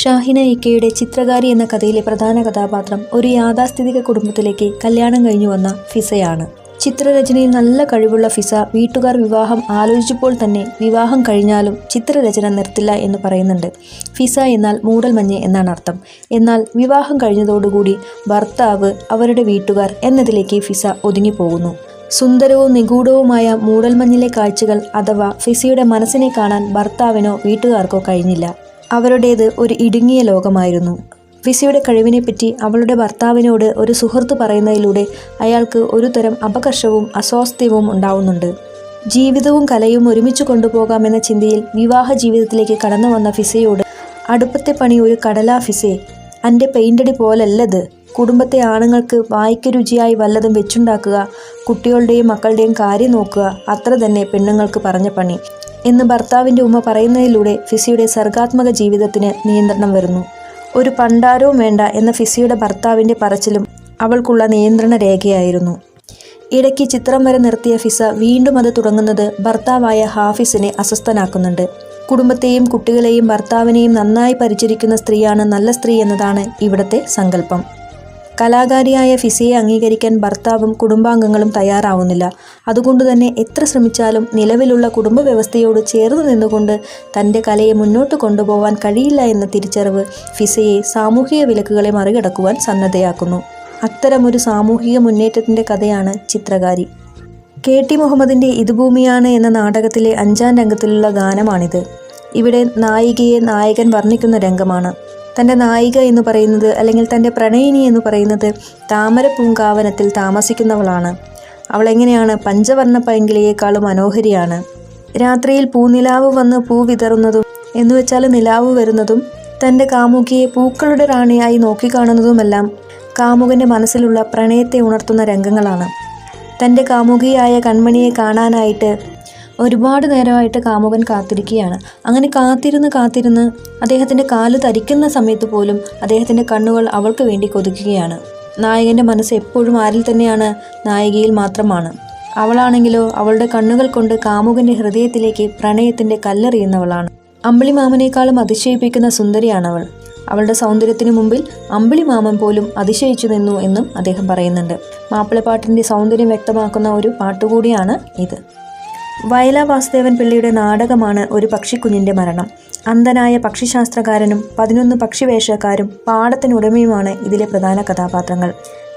ഷാഹിന ഇക്കയുടെ ചിത്രകാരി എന്ന കഥയിലെ പ്രധാന കഥാപാത്രം ഒരു യാഥാസ്ഥിതിക കുടുംബത്തിലേക്ക് കല്യാണം കഴിഞ്ഞു വന്ന ഫിസയാണ്. ചിത്രരചനയിൽ നല്ല കഴിവുള്ള ഫിസ വീട്ടുകാർ വിവാഹം ആലോചിച്ചപ്പോൾ തന്നെ വിവാഹം കഴിഞ്ഞാലും ചിത്രരചന നിർത്തില്ല എന്ന് പറയുന്നുണ്ട്. ഫിസ എന്നാൽ മൂടൽമഞ്ഞ് എന്നാണ് അർത്ഥം. എന്നാൽ വിവാഹം കഴിഞ്ഞതോടുകൂടി ഭർത്താവ് അവരുടെ വീട്ടുകാർ എന്നതിലേക്ക് ഫിസ ഒതുങ്ങിപ്പോകുന്നു. സുന്ദരവും നിഗൂഢവുമായ മൂടൽമഞ്ഞിലെ കാഴ്ചകൾ അഥവാ ഫിസയുടെ മനസ്സിനെ കാണാൻ ഭർത്താവിനോ വീട്ടുകാർക്കോ കഴിഞ്ഞില്ല. അവരുടേത് ഒരു ഇടുങ്ങിയ ലോകമായിരുന്നു. വിസയുടെ കഴിവിനെപ്പറ്റി അവളുടെ ഭർത്താവിനോട് ഒരു സുഹൃത്ത് പറയുന്നതിലൂടെ അയാൾക്ക് ഒരു തരം അപകർഷവും അസ്വാസ്ഥ്യവും ഉണ്ടാവുന്നുണ്ട്. ജീവിതവും കലയും ഒരുമിച്ച് കൊണ്ടുപോകാമെന്ന ചിന്തയിൽ വിവാഹ ജീവിതത്തിലേക്ക് കടന്നു വന്ന ഫിസയോട് അടുപ്പത്തെ പണി ഒരു കടലാ ഫിസേ എന്റെ പെയിന്റടി പോലല്ലത്. കുടുംബത്തെ ആണുങ്ങൾക്ക് വായിക്ക രുചിയായി വല്ലതും വെച്ചുണ്ടാക്കുക കുട്ടികളുടെയും മക്കളുടെയും കാര്യം നോക്കുക അത്ര തന്നെ പെണ്ണുങ്ങൾക്ക് പറഞ്ഞ പണി. എന്ന് ഭർത്താവിന്റെ ഉമ്മ പറയുന്നതിലൂടെ ഫിസിയുടെ സർഗാത്മക ജീവിതത്തിന് നിയന്ത്രണം വരുന്നു. ഒരു പണ്ടാരവും വേണ്ട എന്ന ഫിസിയുടെ ഭർത്താവിന്റെ പറച്ചിലും അവൾക്കുള്ള നിയന്ത്രണ രേഖയായിരുന്നു. ഇടയ്ക്ക് ചിത്രം വരെ നിർത്തിയ ഫിസ വീണ്ടും അത് തുടങ്ങുന്നത് ഭർത്താവായ ഹാഫിസിനെ അസ്വസ്ഥനാക്കുന്നുണ്ട്. കുടുംബത്തെയും കുട്ടികളെയും ഭർത്താവിനെയും നന്നായി പരിചരിക്കുന്ന സ്ത്രീയാണ് നല്ല സ്ത്രീ എന്നതാണ് ഇവിടത്തെ സങ്കല്പം. കലാകാരിയായ ഫിസയെ അംഗീകരിക്കാൻ ഭർത്താവും കുടുംബാംഗങ്ങളും തയ്യാറാവുന്നില്ല. അതുകൊണ്ട് തന്നെ എത്ര ശ്രമിച്ചാലും നിലവിലുള്ള കുടുംബ വ്യവസ്ഥയോട് ചേർന്ന് നിന്നുകൊണ്ട് തന്റെ കലയെ മുന്നോട്ട് കൊണ്ടുപോകാൻ കഴിയില്ല എന്ന തിരിച്ചറിവ് ഫിസയെ സാമൂഹിക വിലക്കുകളെ മറികടക്കുവാൻ സന്നദ്ധയാക്കുന്നു. അത്തരമൊരു സാമൂഹിക മുന്നേറ്റത്തിന്റെ കഥയാണ് ചിത്രകാരി. കെ ടി മുഹമ്മദിന്റെ ഇതുഭൂമിയാണ് എന്ന നാടകത്തിലെ അഞ്ചാം രംഗത്തിലുള്ള ഗാനമാണിത്. ഇവിടെ നായികയെ നായകൻ വർണിക്കുന്ന രംഗമാണ്. തന്റെ നായിക എന്ന് പറയുന്നത് അല്ലെങ്കിൽ തന്റെ പ്രണയിനി എന്ന് പറയുന്നത് താമര പൂങ്കാവനത്തിൽ താമസിക്കുന്നവളാണ് അവളെങ്ങനെയാണ് പഞ്ചവർണ പൈങ്കിളിയേക്കാളും മനോഹരിയാണ്. രാത്രിയിൽ പൂനിലാവ് വന്ന് പൂ വിതറുന്നതും എന്നുവെച്ചാൽ നിലാവ് വരുന്നതും തന്റെ കാമുകിയെ പൂക്കളുടെ റാണിയായി നോക്കിക്കാണുന്നതുമെല്ലാം കാമുകന്റെ മനസ്സിലുള്ള പ്രണയത്തെ ഉണർത്തുന്ന രംഗങ്ങളാണ്. തന്റെ കാമുകിയായ കൺമണിയെ കാണാനായിട്ട് ഒരുപാട് നേരമായിട്ട് കാമുകൻ കാത്തിരിക്കുകയാണ്. അങ്ങനെ കാത്തിരുന്ന് കാത്തിരുന്ന് അദ്ദേഹത്തിന്റെ കാൽ തരിക്കുന്ന സമയത്ത് പോലും അദ്ദേഹത്തിന്റെ കണ്ണുകൾ അവൾക്ക് വേണ്ടി കൊതിക്കുകയാണ്. നായകന്റെ മനസ്സ് എപ്പോഴും ആരിൽ തന്നെയാണ് നായികയിൽ മാത്രമാണ്. അവളാണെങ്കിലോ അവളുടെ കണ്ണുകൾ കൊണ്ട് കാമുകന്റെ ഹൃദയത്തിലേക്ക് പ്രണയത്തിന്റെ കല്ലെറിയുന്നവളാണ്. അമ്പിളി മാമനേക്കാളും അതിശയിപ്പിക്കുന്ന സുന്ദരിയാണവൾ. അവളുടെ സൗന്ദര്യത്തിനു മുമ്പിൽ അമ്പിളി മാമൻ പോലും അതിശയിച്ചു നിന്നു എന്നും അദ്ദേഹം പറയുന്നുണ്ട്. മാപ്പിളപ്പാട്ടിന്റെ സൗന്ദര്യം വ്യക്തമാക്കുന്ന ഒരു പാട്ടുകൂടിയാണ് ഇത്. വയല വാസുദേവൻ പിള്ളിയുടെ നാടകമാണ് ഒരു പക്ഷിക്കുഞ്ഞിന്റെ മരണം. അന്ധനായ പക്ഷിശാസ്ത്രകാരനും പതിനൊന്ന് പക്ഷിവേഷക്കാരും പാടത്തിനുടമയുമാണ് ഇതിലെ പ്രധാന കഥാപാത്രങ്ങൾ.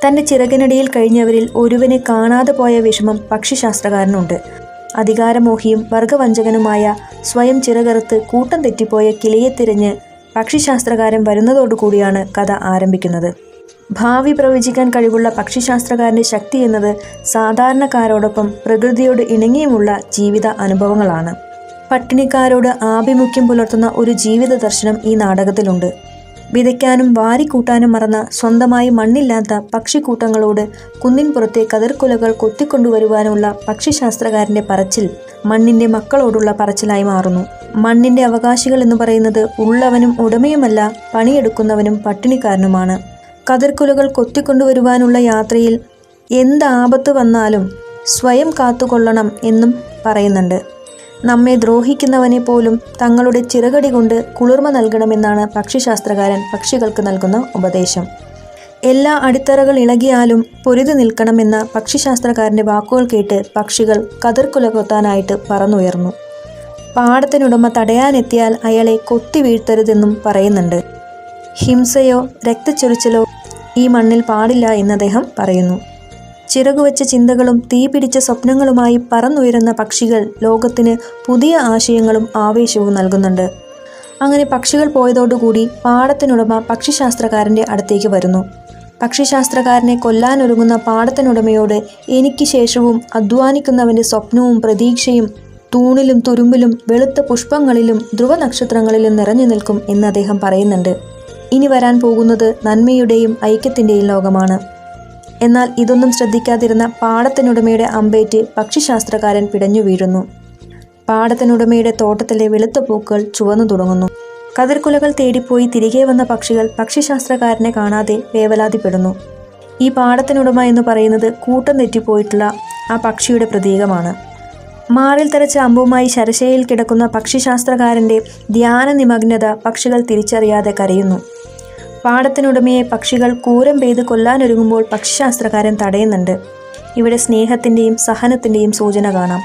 തന്റെ ചിറകിനടിയിൽ കഴിഞ്ഞവരിൽ ഒരുവനെ കാണാതെ പോയ വിഷമം പക്ഷിശാസ്ത്രകാരനുണ്ട്. അധികാരമോഹിയും വർഗവഞ്ചകനുമായ സ്വയം ചിറകറുത്ത് കൂട്ടം തെറ്റിപ്പോയ കിളിയെ തിരഞ്ഞ് പക്ഷിശാസ്ത്രകാരൻ വരുന്നതോടുകൂടിയാണ് കഥ ആരംഭിക്കുന്നത്. ഭാവി പ്രവചിക്കാൻ കഴിവുള്ള പക്ഷിശാസ്ത്രകാരന്റെ ശക്തി എന്നത് സാധാരണക്കാരോടൊപ്പം പ്രകൃതിയോട് ഇണങ്ങിയുമുള്ള ജീവിത അനുഭവങ്ങളാണ്. പട്ടിണിക്കാരോട് ആഭിമുഖ്യം പുലർത്തുന്ന ഒരു ജീവിത ദർശനം ഈ നാടകത്തിലുണ്ട്. വിതയ്ക്കാനും വാരിക്കൂട്ടാനും മറന്ന സ്വന്തമായി മണ്ണില്ലാത്ത പക്ഷിക്കൂട്ടങ്ങളോട് കുന്നിൻ പുറത്തെ കതിർക്കുലകൾ കൊത്തിക്കൊണ്ടുവരുവാനുള്ള പക്ഷിശാസ്ത്രകാരന്റെ പറച്ചിൽ മണ്ണിന്റെ മക്കളോടുള്ള പറച്ചിലായി മാറുന്നു. മണ്ണിന്റെ അവകാശികൾ എന്ന് പറയുന്നത് ഉള്ളവനും ഉടമയുമല്ല പണിയെടുക്കുന്നവനും പട്ടിണിക്കാരനുമാണ്. കതിർക്കുലകൾ കൊത്തിക്കൊണ്ടുവരുവാനുള്ള യാത്രയിൽ എന്ത് ആപത്ത് വന്നാലും സ്വയം കാത്തുകൊള്ളണം എന്നും പറയുന്നുണ്ട്. നമ്മെ ദ്രോഹിക്കുന്നവനെ പോലും തങ്ങളുടെ ചിറകടി കൊണ്ട് കുളിർമ നൽകണമെന്നാണ് പക്ഷിശാസ്ത്രകാരൻ പക്ഷികൾക്ക് നൽകുന്ന ഉപദേശം. എല്ലാ അടിത്തറകൾ ഇളകിയാലും പൊരുതി നിൽക്കണമെന്ന പക്ഷിശാസ്ത്രകാരന്റെ വാക്കുകൾ കേട്ട് പക്ഷികൾ കതിർക്കുല കൊത്താനായിട്ട് പറന്നുയർന്നു. പാടത്തിനുടമ തടയാനെത്തിയാൽ അയാളെ കൊത്തി വീഴ്ത്തരുതെന്നും പറയുന്നുണ്ട്. ഹിംസയോ രക്തച്ചൊരിച്ചിലോ ഈ മണ്ണിൽ പാടില്ല എന്ന് അദ്ദേഹം പറയുന്നു. ചിറകുവെച്ച ചിന്തകളും തീപിടിച്ച സ്വപ്നങ്ങളുമായി പറന്നുയരുന്ന പക്ഷികൾ ലോകത്തിന് പുതിയ ആശയങ്ങളും ആവേശവും നൽകുന്നുണ്ട്. അങ്ങനെ പക്ഷികൾ പോയതോടുകൂടി പാടത്തിനുടമ പക്ഷിശാസ്ത്രകാരന്റെ അടുത്തേക്ക് വരുന്നു. പക്ഷിശാസ്ത്രകാരനെ കൊല്ലാനൊരുങ്ങുന്ന പാടത്തിനുടമയോട് എനിക്ക് ശേഷവും അധ്വാനിക്കുന്നവന്റെ സ്വപ്നവും പ്രതീക്ഷയും തൂണിലും തുരുമ്പിലും വെളുത്ത പുഷ്പങ്ങളിലും ധ്രുവനക്ഷത്രങ്ങളിലും നിറഞ്ഞു നിൽക്കും എന്ന് അദ്ദേഹം പറയുന്നുണ്ട്. ഇനി വരാൻ പോകുന്നത് നന്മയുടെയും ഐക്യത്തിന്റെയും ലോകമാണ്. എന്നാൽ ഇതൊന്നും ശ്രദ്ധിക്കാതിരുന്ന പാടത്തിനുടമയുടെ അമ്പേറ്റ് പക്ഷിശാസ്ത്രകാരൻ പിടഞ്ഞു വീഴുന്നു. പാടത്തിനുടമയുടെ തോട്ടത്തിലെ വെളുത്ത പൂക്കൾ ചുവന്നു തുടങ്ങുന്നു. കതിർക്കുലകൾ തേടിപ്പോയി തിരികെ വന്ന പക്ഷികൾ പക്ഷിശാസ്ത്രകാരനെ കാണാതെ വേവലാതിപ്പെടുന്നു. ഈ പാടത്തിനുടമ എന്ന് പറയുന്നത് കൂട്ടം തെറ്റിപ്പോയിട്ടുള്ള ആ പക്ഷിയുടെ പ്രതീകമാണ്. മാറിൽ തരച്ച അമ്പുമായി ശരശയിൽ കിടക്കുന്ന പക്ഷിശാസ്ത്രകാരന്റെ ധ്യാന നിമഗ്നത പക്ഷികൾ തിരിച്ചറിയാതെ കരയുന്നു. പാടത്തിനുടമയെ പക്ഷികൾ കൂരം പെയ്ത് കൊല്ലാനൊരുങ്ങുമ്പോൾ പക്ഷിശാസ്ത്രകാരൻ തടയുന്നുണ്ട്. ഇവിടെ സ്നേഹത്തിന്റെയും സഹനത്തിന്റെയും സൂചന കാണാം.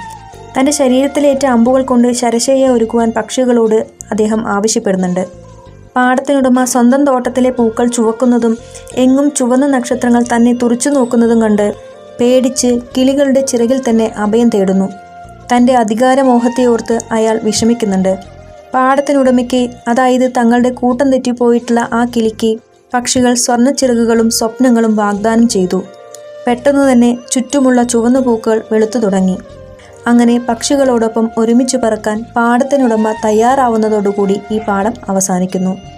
തന്റെ ശരീരത്തിലേറ്റ അമ്പുകൾ കൊണ്ട് ശരശയെ ഒരുക്കുവാൻ പക്ഷികളോട് അദ്ദേഹം ആവശ്യപ്പെടുന്നുണ്ട്. പാടത്തിനുടമ സ്വന്തം തോട്ടത്തിലെ പൂക്കൾ ചുവക്കുന്നതും എങ്ങും ചുവന്ന നക്ഷത്രങ്ങൾ തന്നെ തുറച്ചു നോക്കുന്നതും കണ്ട് പേടിച്ച് കിളികളുടെ ചിറകിൽ തന്നെ അഭയം തേടുന്നു. തന്റെ അധികാരമോഹത്തെ ഓർത്ത് അയാൾ വിഷമിക്കുന്നുണ്ട്. പാടത്തിനുടമയ്ക്ക് അതായത് തങ്ങളുടെ കൂട്ടം തെറ്റിപ്പോയിട്ടുള്ള ആ കിളിക്ക് പക്ഷികൾ സ്വർണ ചിറകുകളും സ്വപ്നങ്ങളും വാഗ്ദാനം ചെയ്തു. പെട്ടെന്ന് തന്നെ ചുറ്റുമുള്ള ചുവന്ന പൂക്കൾ വെളുത്തു തുടങ്ങി. അങ്ങനെ പക്ഷികളോടൊപ്പം ഒരുമിച്ച് പറക്കാൻ പാടത്തിനുടമ തയ്യാറാവുന്നതോടുകൂടി ഈ പാഠം അവസാനിക്കുന്നു.